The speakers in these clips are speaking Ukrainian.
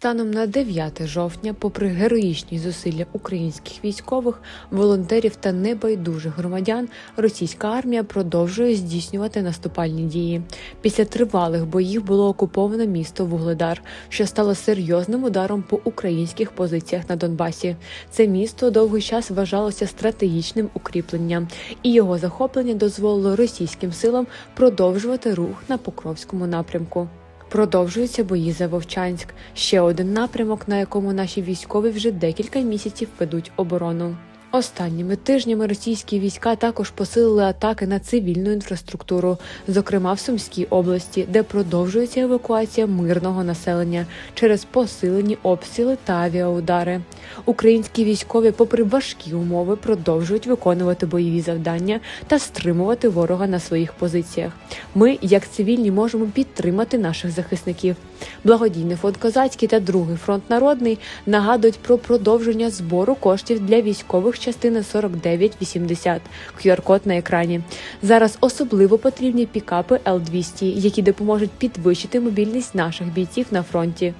Станом на 9 жовтня, попри героїчні зусилля українських військових, волонтерів та небайдужих громадян, російська армія продовжує здійснювати наступальні дії. Після тривалих боїв було окуповано місто Вугледар, що стало серйозним ударом по українських позиціях на Донбасі. Це місто довгий час вважалося стратегічним укріпленням, і його захоплення дозволило російським силам продовжувати рух на Покровському напрямку. Продовжуються бої за Вовчанськ, ще один напрямок, на якому наші військові вже декілька місяців ведуть оборону. Останніми тижнями російські війська також посилили атаки на цивільну інфраструктуру, зокрема в Сумській області, де продовжується евакуація мирного населення через посилені обстріли та авіаудари. Українські військові, попри важкі умови, продовжують виконувати бойові завдання та стримувати ворога на своїх позиціях. Ми, як цивільні, можемо підтримати наших захисників. Благодійний фонд Козацький та другий фронт народний нагадують про продовження збору коштів для військових частини 4980, QR-код на екрані. Зараз особливо потрібні пікапи Л-200, які допоможуть підвищити мобільність наших бійців на фронті.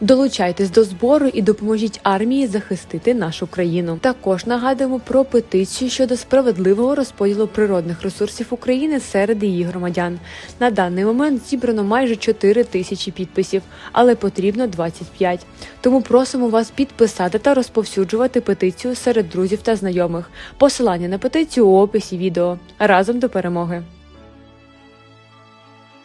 Долучайтесь до збору і допоможіть армії захистити нашу країну. Також нагадуємо про петицію щодо справедливого розподілу природних ресурсів України серед її громадян. На даний момент зібрано майже 4 тисячі підписів, але потрібно 25. Тому просимо вас підписати та розповсюджувати петицію серед друзів та знайомих. Посилання на петицію у описі відео. Разом до перемоги.